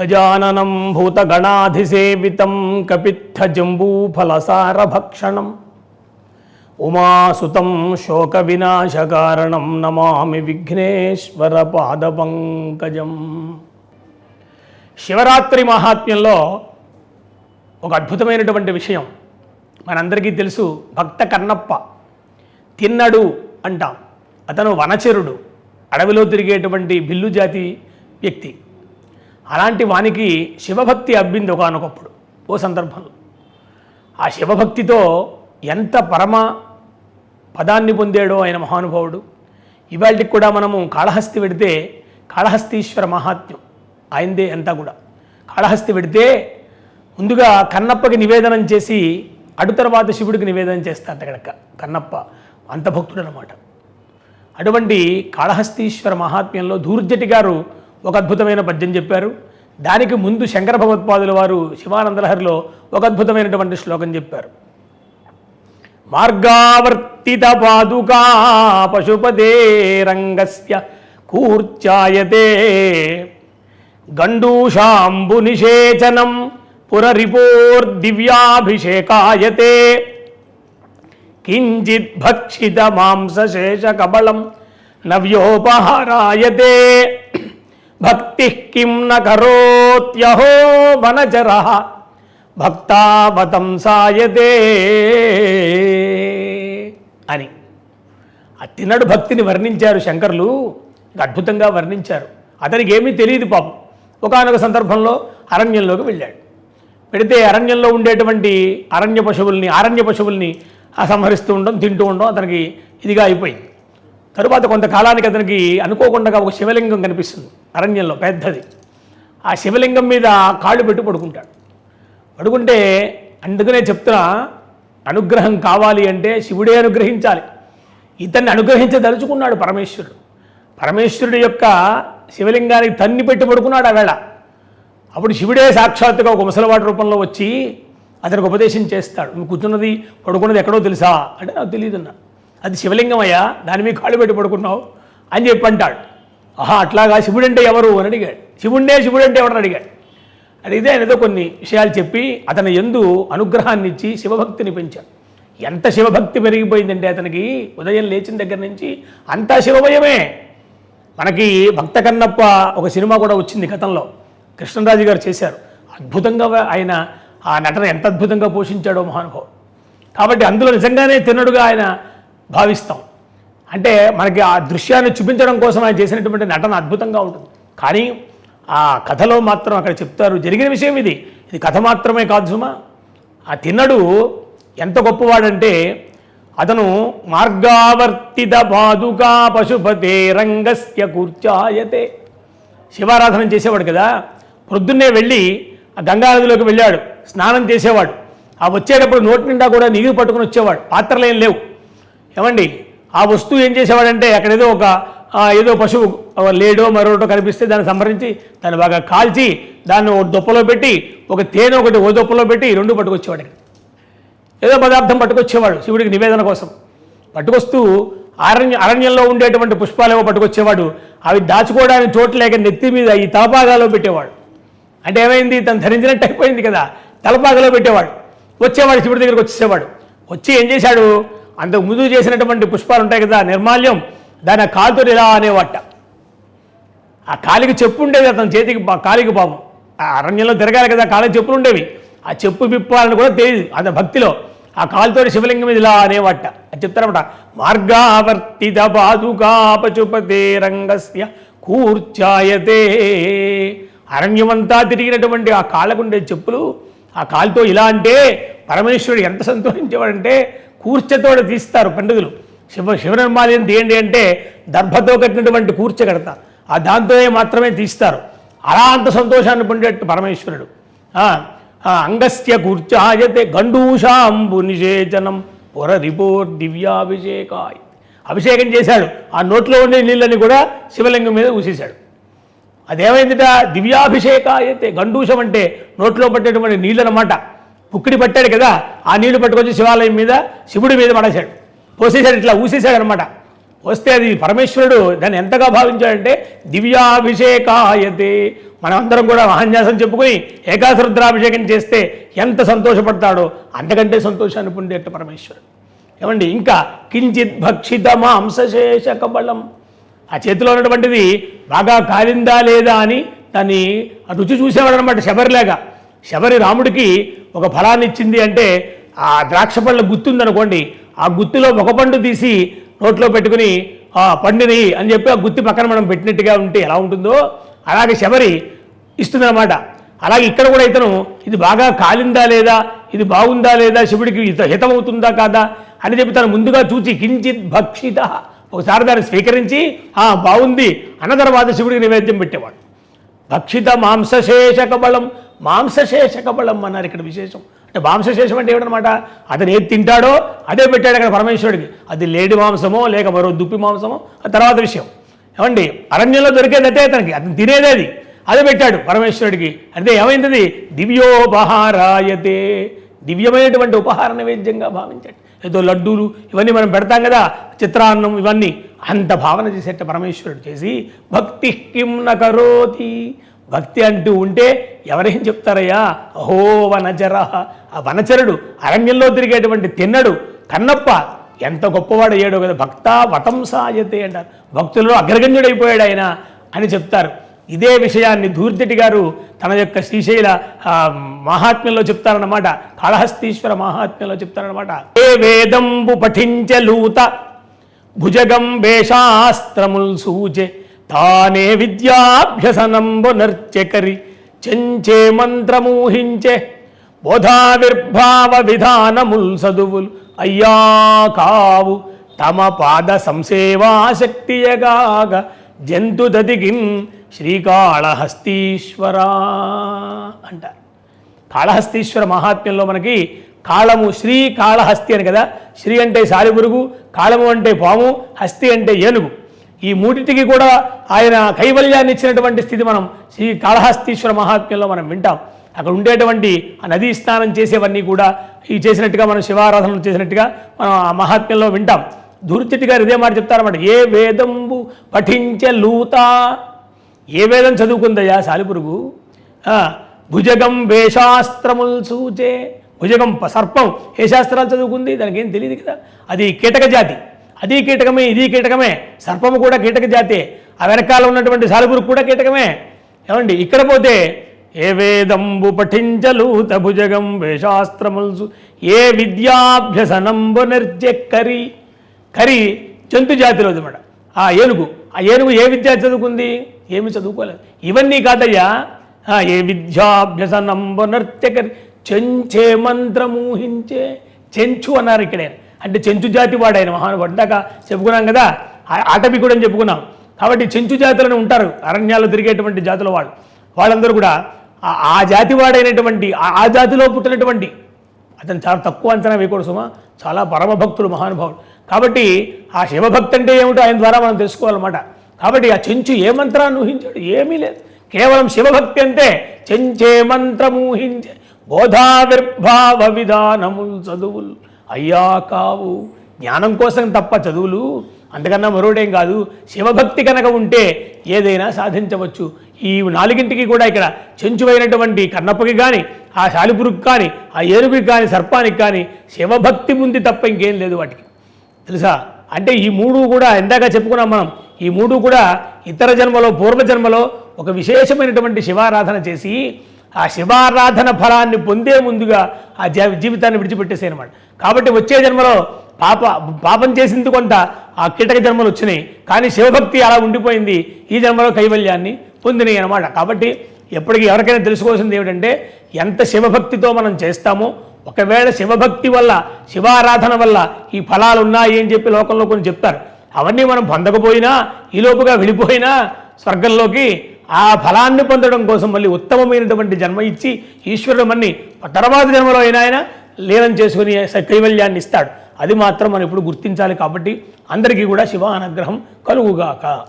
గజాననం భూతగణాధిసేవితం కపిత్థజంబూఫలసారభక్షణం. ఉమాసుతం శోక వినాశకారణం నమామి విఘ్నేశ్వర పాదపంకజం శివరాత్రి మహాత్మ్యంలో ఒక అద్భుతమైనటువంటి విషయం మనందరికీ తెలుసు భక్త కన్నప్ప తిన్నడు అంటాం. అతను వనచరుడు అడవిలో తిరిగేటువంటి బిల్లు జాతి వ్యక్తి. అలాంటి వానికి శివభక్తి అబ్బింది ఒకనొకప్పుడు ఓ సందర్భంలో. ఆ శివభక్తితో ఎంత పరమ పదాన్ని పొందాడో ఆయన మహానుభావుడు. ఇవాళకి కూడా మనము కాళహస్తి పెడితే కాళహస్తీశ్వర మహాత్మ్యం ఆయనదే అంతా కూడా. కాళహస్తి పెడితే ముందుగా కన్నప్పకి నివేదనం చేసి అడు తర్వాత శివుడికి నివేదన చేస్తారు అక్కడ కన్నప్ప అంత భక్తుడు అనమాట అటువంటి కాళహస్తీశ్వర మహాత్మ్యంలో ధూర్జటి గారు ఒక అద్భుతమైన పద్యం చెప్పారు. దానికి ముందు శంకర భగవత్పాదుల వారు శివానందలహరిలో ఒక అద్భుతమైనటువంటి శ్లోకం చెప్పారు. మార్గావర్తిత పాదుకా పశుపదే రంగస్య కూర్చాయతే గండూషాంబు నిషేచనం పురరిపోర్దివ్యాభిషేకాయతే. కించిత్ భక్షిత మాంసశేష కబళం నవ్యోపహారాయతే. భక్తి కిం న కరోత్యహో వనచర భక్తావతంసాయతే అని. ఆ భక్తిని వర్ణించారు శంకర్లు అద్భుతంగా వర్ణించారు. అతనికి ఏమీ తెలియదు పాపం. ఒకానొక సందర్భంలో అరణ్యంలోకి వెళ్ళాడు. పెడితే అరణ్యంలో ఉండేటువంటి అరణ్య పశువుల్ని అరణ్య పశువుల్ని సంహరిస్తూ ఉండడం తింటూ ఉండడం అతనికి ఇదిగా అయిపోయింది. తరువాత కొంతకాలానికి అతనికి అనుకోకుండా ఒక శివలింగం కనిపిస్తుంది. అరణ్యంలో పెద్దది. ఆ శివలింగం మీద కాళ్ళు పెట్టి పడుకుంటాడు. పడుకుంటే అందుకనే చెప్తున్నా అనుగ్రహం కావాలి అంటే శివుడే అనుగ్రహించాలి. ఇతన్ని అనుగ్రహించదలుచుకున్నాడు పరమేశ్వరుడు. పరమేశ్వరుడు యొక్క శివలింగానికి తన్ని పెట్టి పడుకున్నాడు ఆ వేళ. అప్పుడు శివుడే సాక్షాత్తుగా ఒక ముసలివాడి రూపంలో వచ్చి అతనికి ఉపదేశం చేస్తాడు. నువ్వు కూర్చున్నది పడుకున్నది ఎక్కడో తెలుసా? అంటే నాకు తెలియదున్నా అది శివలింగం అయ్యా దాని మీద కాళ్ళు పెట్టి పడుకున్నావు అని చెప్పి అంటాడు. ఆహా అట్లాగా శివుడు అంటే ఎవరు అని అడిగాడు. శివుండే శివుడంటే ఎవరు అడిగాడు. అడిగితే ఆయన ఏదో కొన్ని విషయాలు చెప్పి అతని ఎందు అనుగ్రహాన్ని ఇచ్చి శివభక్తిని పెంచాడు. ఎంత శివభక్తి పెరిగిపోయిందంటే అతనికి ఉదయం లేచిన దగ్గర నుంచి అంతా శివమయమే. మనకి భక్త కన్నప్ప ఒక సినిమా కూడా వచ్చింది గతంలో. కృష్ణరాజు గారు చేశారు. అద్భుతంగా ఆయన ఆ నటన ఎంత అద్భుతంగా పోషించాడో మహానుభావుడు. కాబట్టి అందులో నిజంగానే తిన్నడుగా ఆయన భావిస్తాం. అంటే మనకి ఆ దృశ్యాన్ని చూపించడం కోసం ఆయన చేసినటువంటి నటన అద్భుతంగా ఉంటుంది. కానీ ఆ కథలో మాత్రం అక్కడ చెప్తారు జరిగిన విషయం ఇది. ఇది కథ మాత్రమే కాదు సుమా. ఆ తిన్నడు ఎంత గొప్పవాడంటే అతను మార్గావర్తిత పాదుకా పశుపతే రంగస్య కూర్చాయతే. శివారాధన చేసేవాడు కదా. ప్రొద్దున్నే వెళ్ళి ఆ గంగానదిలోకి వెళ్ళాడు. స్నానం చేసేవాడు. ఆ వచ్చేటప్పుడు నోటి నిండా కూడా నీరు పట్టుకుని వచ్చేవాడు. పాత్రలు లేవు. ఏమండి? ఆ వస్తువు ఏం చేసేవాడంటే అక్కడ ఏదో ఒక ఏదో పశువు లేడో మరోటో కనిపిస్తే దాన్ని సంహరించి దాన్ని బాగా కాల్చి దాన్ని ఒక దుప్పలో పెట్టి ఒక తేనె ఒకటి ఓ దుప్పలో పెట్టి రెండు పట్టుకొచ్చేవాడు. ఏదో పదార్థం పట్టుకొచ్చేవాడు శివుడికి నివేదన కోసం. పట్టుకొస్తూ అరణ్య అరణ్యంలో ఉండేటువంటి పుష్పాలేవో పట్టుకొచ్చేవాడు. అవి దాచుకోవడానికి చోటు లేక నెత్తి మీద ఈ తలపాగాలో పెట్టేవాడు. అంటే ఏమైంది? తను ధరించినట్టు అయిపోయింది కదా. తలపాగలో పెట్టేవాడు. వచ్చేవాడు శివుడి దగ్గరికి వచ్చేసేవాడు. వచ్చి ఏం చేశాడు? అంతకు ముందు చేసినటువంటి పుష్పాలు ఉంటాయి కదా నిర్మాల్యం దాని ఆ కాలుతో ఇలా అనేవాట? ఆ కాలికి చెప్పు ఉండేది అతని చేతికి కాలికి పాపం. ఆ అరణ్యంలో తిరగాలి కదా కాళ్ళకి చెప్పులు ఉండేవి. ఆ చెప్పు విప్పాలని కూడా తెలియదు అంత భక్తిలో. ఆ కాలుతో శివలింగం మీద ఇలా అనేవాట. అది చెప్తారన్నమాట మార్గావర్తిత పాదుకాపచుపతే రంగస్య కూర్చాయతే. అరణ్యమంతా తిరిగినటువంటి ఆ కాళ్ళకుండే చెప్పులు ఆ కాలుతో ఇలా అంటే పరమేశ్వరుడు ఎంత సంతోషించేవాడంటే కూర్చతోడు తీస్తారు పండుగలు. శివ శివనిర్మాల్యం తీయండి అంటే దర్భతో కట్టినటువంటి కూర్చ కడతారు. ఆ దాంతోనే మాత్రమే తీస్తారు. అలా అంత సంతోషాన్ని పొందేట్టు పరమేశ్వరుడు. ఆ, అంగస్య కూర్చాయతే గండూషాంబు నిషేచనం పొరరిపోర్ దివ్యాభిషేకాయ్. అభిషేకం చేశాడు. ఆ నోట్లో ఉండే నీళ్ళని కూడా శివలింగం మీద ఊసేశాడు. అదేమైందిట? దివ్యాభిషేకాయతే గండూషం అంటే నోట్లో పట్టేటువంటి నీళ్ళనమాట. పుక్కిడి పట్టాడు కదా ఆ నీళ్ళు పట్టుకొచ్చి శివాలయం మీద శివుడి మీద పడేశాడు. పోసేశాడు ఇట్లా ఊసేశాడు అనమాట వస్తే అది పరమేశ్వరుడు దాన్ని ఎంతగా భావించాడంటే దివ్యాభిషేకాయతే మనమందరం కూడా మహాన్యాసం చెప్పుకొని ఏకాశరుద్రాభిషేకం చేస్తే ఎంత సంతోషపడతాడో అంతకంటే సంతోషాన్ని పొందేట పరమేశ్వరుడు. ఏమండి ఇంకా కించిత్ భక్షిత మాంసశేష కబలం ఆ చేతిలో ఉన్నటువంటిది బాగా కాలిందా లేదా అని దాన్ని రుచి చూసేవాడు అనమాట శబరిలాగా. శబరి రాముడికి ఒక ఫలాన్ని ఇచ్చింది అంటే ఆ ద్రాక్ష పళ్ళ గుర్తుందనుకోండి ఆ గుత్తిలో ఒక పండు తీసి నోట్లో పెట్టుకుని ఆ పండుని అని చెప్పి ఆ గుత్తి పక్కన మనం పెట్టినట్టుగా ఉంటే ఎలా ఉంటుందో అలాగే శబరి ఇస్తుందన్నమాట. అలాగే ఇక్కడ కూడా ఇతను ఇది బాగా కాలిందా లేదా? ఇది బాగుందా లేదా? శివుడికి హిత- హితమవుతుందా కాదా? అని చెప్పి తను ముందుగా చూచి కించిత్ భక్షిత. ఒకసారి దాన్ని స్వీకరించి ఆ బాగుంది అన్న తర్వాత శివుడికి నివేద్యం పెట్టేవాడు. భక్షిత మాంసశేషక బలం మాంసశేషక బలం అన్నారు ఇక్కడ విశేషం. అంటే మాంసశేషం అంటే ఏమిటనమాట అతను ఏది తింటాడో అదే పెట్టాడు అక్కడ పరమేశ్వరుడికి. అది లేడి మాంసమో లేక మరో దుప్పి మాంసమో అది తర్వాత విషయం. ఏమండి? అరణ్యంలో దొరికేది అదే అతనికి. అతను తినేది అది. అదే పెట్టాడు పరమేశ్వరుడికి. అంటే ఏమైంది? దివ్యోపహారాయతే. దివ్యమైనటువంటి ఉపహార నైవేద్యంగా భావించాడు. ఏదో లడ్డూలు ఇవన్నీ మనం పెడతాం కదా చిత్రాన్నం ఇవన్నీ. అంత భావన చేసేట పరమేశ్వరుడు చేసి భక్తి కిం నకరోతి. భక్తి అంటూ ఉంటే ఎవరేం చెప్తారయ్యా? అహో వనచర ఆ వనచరుడు అరణ్యంలో తిరిగేటువంటి తిన్నడు కన్నప్ప ఎంత గొప్పవాడు అయ్యాడో కదా భక్త వతం సాయతే అంటారు. భక్తులలో అగ్రగణ్యుడైపోయాడు ఆయన అని చెప్తారు. ఇదే విషయాన్ని ధూర్జటి గారు తన యొక్క శ్రీశైల ఆ, మహాత్మ్యంలో చెప్తారన్నమాట. కాళహస్తీశ్వర మహాత్మ్యంలో చెప్తారన్నమాట. ఏ వేదంబు పఠించలూత భుజగం వేషాస్త్రముల్ సూచే తానే విద్యాభ్యసనంబు నర్చకరి చెంచే మంత్రమూహించే బోధావిర్భావ విధానముల్ సదువులు అయ్యా కావు తమ పాద సంసేవాశక్తియగాగ జంతు దదిగిన్ శ్రీకాళహస్తీశ్వర అంటారు కాళహస్తీశ్వర మహాత్మ్యంలో మనకి కాళము శ్రీ కాళహస్తి అని కదా శ్రీ అంటే సాలిపురుగు కాళము అంటే పాము హస్తి అంటే ఏనుగు. ఈ మూడింటికి కూడా ఆయన కైవల్యాన్ని ఇచ్చినటువంటి స్థితి మనం శ్రీ కాళహస్తీశ్వర మహాత్మ్యంలో మనం వింటాం. అక్కడ ఉండేటువంటి ఆ నదీ స్నానం చేసేవన్నీ కూడా ఈ చేసినట్టుగా మనం శివారాధనలు చేసినట్టుగా మనం ఆ మహాత్మ్యంలో వింటాం. ధూర్చెట్టి గారు ఇదే మాట చెప్తారన్నమాట. ఏ వేదంబు పఠించే లూత? ఏ వేదం చదువుకుందయ్యా సాలిపురుగు? భుజగం వేషాస్త్రముల్ సూచే. భుజగం సర్పం. ఏ శాస్త్రాలు చదువుకుంది? దానికి ఏం తెలియదు కదా. అది కీటక జాతి అది కీటకమే ఇది కీటకమే. సర్పము కూడా కీటక జాతి. ఆ వెనకాల ఉన్నటువంటి సాలుగురు కూడా కీటకమే. ఏమండి? ఇక్కడ పోతే ఏ వేదంబు పఠించలు తభుజగం వేషాస్త్రముల్ ఏ విద్యాభ్యసనంబు నిర్జ కరి. కరి జంతు జాతిలో అనమాట ఆ ఏనుగు. ఆ ఏనుగు ఏ విద్య చదువుకుంది? ఏమి చదువుకోలేదు. ఇవన్నీ కాదయ్యా. ఆ, ఏ విద్యాభ్యసనంబు నర్త్యకరి చెంచే మంత్రమూహించే చెంచు అన్నారు ఇక్కడే. అంటే చెంచు జాతి వాడు ఆయన మహానుభావుడు. ఇందాక చెప్పుకున్నాం కదా ఆ- అని చెప్పుకున్నాం. కాబట్టి చెంచు జాతులను ఉంటారు అరణ్యాల్లో తిరిగేటువంటి జాతుల వాళ్ళు వాళ్ళందరూ కూడా ఆ- ఆ జాతి వాడైనటువంటి ఆ- ఆ జాతిలో పుట్టినటువంటి అతను చాలా తక్కువ అంచనా వేయకూడదు సుమా చాలా పరమభక్తుడు మహానుభావుడు. కాబట్టి ఆ శివభక్తి అంటే ఏమిటో ఆయన ద్వారా మనం తెలుసుకోవాలన్నమాట. కాబట్టి ఆ చెంచు ఏ మంత్రాన్ని ఊహించాడు? ఏమీ లేదు. కేవలం శివభక్తి అంటే చెంచే మంత్రమూహించే బోధావిర్భావ విధానములు చదువులు. అయ్యా కావు జ్ఞానం కోసం తప్ప చదువులు అంతకన్నా మరోడేం కాదు శివభక్తి కనుక ఉంటే ఏదైనా సాధించవచ్చు. ఈ నాలుగింటికి కూడా ఇక్కడ చెంచువైనటువంటి కన్నప్పకి కానీ ఆ శాలిపురుకి కానీ ఆ ఏనుగుకి కానీ సర్పానికి కానీ శివభక్తి ఉంది తప్ప ఇంకేం లేదు వాటికి. తెలుసా? అంటే ఈ మూడు కూడా ఇందాక చెప్పుకున్నాం మనం. ఈ మూడు కూడా ఇతర జన్మలో పూర్వజన్మలో ఒక విశేషమైనటువంటి శివారాధన చేసి ఆ శివారాధన ఫలాన్ని పొందే ముందుగా ఆ జీ- జీవితాన్ని విడిచిపెట్టేసాయి అనమాట కాబట్టి వచ్చే జన్మలో పాప పాపం చేసింది కొంత ఆ కీటక జన్మలు వచ్చినాయి. కానీ శివభక్తి అలా ఉండిపోయింది. ఈ జన్మలో కైవల్యాన్ని పొందినాయి అనమాట కాబట్టి ఎప్పటికీ ఎవరికైనా తెలుసుకోవాల్సింది ఏమిటంటే ఎంత శివభక్తితో మనం చేస్తామో ఒకవేళ శివభక్తి వల్ల శివారాధన వల్ల ఈ ఫలాలు ఉన్నాయి అని చెప్పి లోకంలో కొన్ని చెప్తారు. అవన్నీ మనం పొందకపోయినా ఈలోపుగా వెళ్ళిపోయినా స్వర్గంలోకి ఆ ఫలాన్ని పొందడం కోసం మళ్ళీ ఉత్తమమైనటువంటి జన్మ ఇచ్చి ఈశ్వరుడు మన్ని తర్వాత జన్మలో అయినా ఆయన లీనం చేసుకుని కైవల్యాన్ని ఇస్తాడు. అది మాత్రం మనం ఇప్పుడు గుర్తించాలి కాబట్టి అందరికీ కూడా శివ అనుగ్రహం కలుగుగాక.